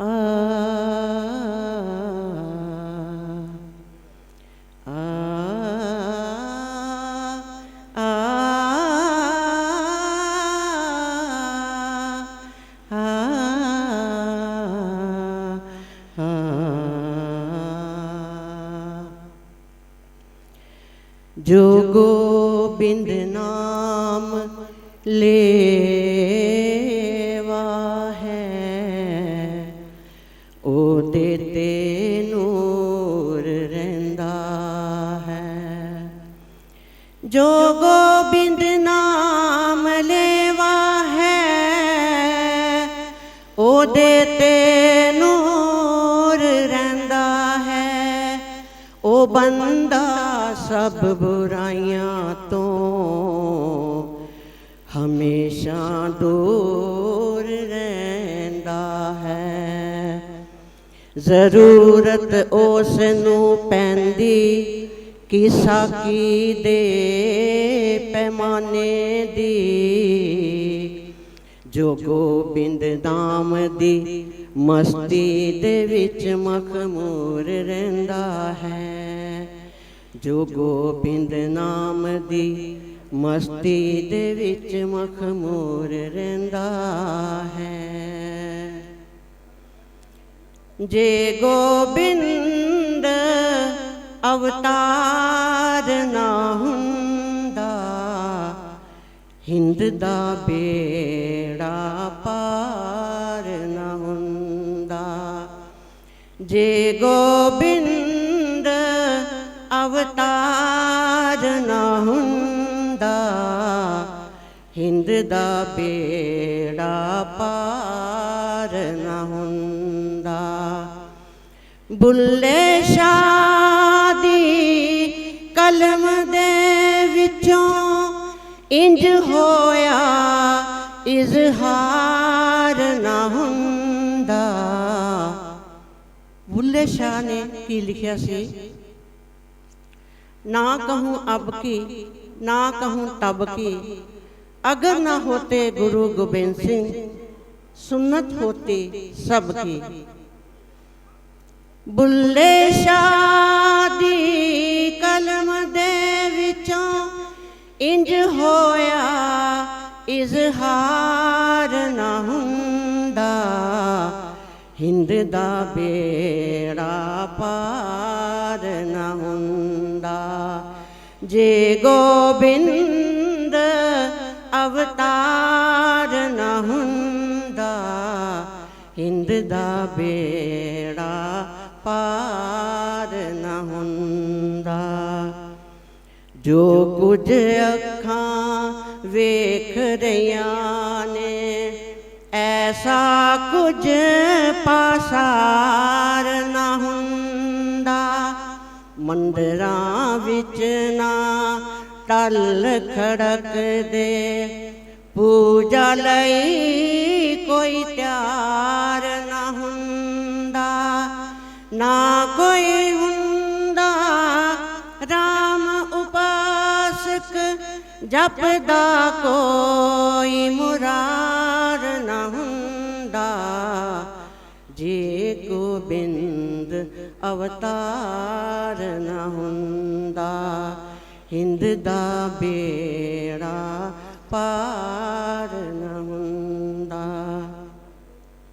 ਆ ਆ ਜੋ ਗੋਬਿੰਦ ਨਾਮ ਲੇ ਉਹਦੇ ਤੇ ਨੂਰ ਰਹਿੰਦਾ ਹੈ। ਜੋ ਗੋਬਿੰਦ ਨਾਮ ਲੇਵਾ ਹੈ, ਉਹਦੇ ਤੇ ਨੂਰ ਰਹਿੰਦਾ ਹੈ। ਉਹ ਬੰਦਾ ਸਭ ਬੁਰਾਈਆਂ ਤੋਂ ਹਮੇਸ਼ਾ ਦੂਰ ਜ਼ਰੂਰਤ ਉਸ ਨੂੰ ਪੈਂਦੀ ਕਿ ਸਾਕੀ ਦੇ ਪੈਮਾਨੇ ਦੀ। ਜੋ ਗੋਬਿੰਦ ਨਾਮ ਦੀ ਮਸਤੀ ਦੇ ਵਿੱਚ ਮਖਮੂਰ ਰਹਿੰਦਾ ਹੈ, ਜੋ ਗੋਬਿੰਦ ਨਾਮ ਦੀ ਮਸਤੀ ਦੇ ਵਿੱਚ ਮਖਮੂਰ ਰਹਿੰਦਾ ਹੈ। ਜੇ ਗੋਬਿੰਦ ਅਵਤਾਰ ਨਾ ਹੁੰਦਾ, ਹਿੰਦ ਦਾ ਬੇੜਾ ਪਾਰ ਨਾ ਹੁੰਦਾ। ਜੇ ਗੋਬਿੰਦ ਅਵਤਾਰ ਨਾ ਹੁੰਦਾ, ਹਿੰਦ ਦਾ ਬੇੜਾ ਪਾਰ ਬੁੱਲੇ ਸ਼ਾਹ ਦੀ ਕਲਮ ਦੇ ਵਿੱਚੋਂ ਇੰਜ ਹੋਇਆ ਇਜ਼ਹਾਰ ਨਾ ਹੁੰਦਾ ਬੁੱਲੇ ਸ਼ਾਹ ਨੇ ਕੀ ਲਿਖਿਆ ਸੀ ਨਾ ਕਹੂੰ ਅਬ ਕੀ ਨਾ ਕਹੂੰ ਤਬ ਕੀ ਅਗਰ ਨਾ ਹੋਤੇ ਗੁਰੂ ਗੋਬਿੰਦ ਸਿੰਘ ਸੁਨਤ ਹੋਤੀ ਸਭ ਕੀ ਬੁੱਲੇ ਸ਼ਾਹ ਦੀ ਕਲਮ ਦੇ ਵਿੱਚੋਂ ਇੰਜ ਹੋਇਆ, ਇਜ਼ਹਾਰ ਨਾ ਹੁੰਦਾ। ਹਿੰਦ ਦਾ ਬੇੜਾ ਪਾਰ ਨਾ ਹੁੰਦਾ। ਜੇ ਗੋਬਿੰਦ ਅਵਤਾਰ ਨਾ ਹੁੰਦਾ, ਹਿੰਦ ਦਾ ਬੇੜਾ ਪਾਰ ਨਾ ਹੁੰਦਾ। ਜੋ ਕੁਝ ਅੱਖਾਂ ਵੇਖ ਰਹੀਆਂ ਨੇ, ਐਸਾ ਕੁਝ ਪਾਸਾਰ ਨਾ ਹੁੰਦਾ। ਮੰਦਰਾਂ ਵਿੱਚ ਨਾ ਟਲ ਖੜਕਦੇ, ਪੂਜਾ ਲਈ ਕੋਈ ਤਿਆਰ ਨਾ ਕੋਈ ਹੁੰਦਾ। ਰਾਮ ਉਪਾਸਕ ਜਪਦਾ ਕੋਈ ਮੁਰਾਰ ਨਾ ਹੁੰਦਾ। ਜੇ ਗੋਬਿੰਦ ਅਵਤਾਰ ਨਾ ਹੁੰਦਾ, ਹਿੰਦ ਦਾ ਬੇੜਾ ਪਾਰ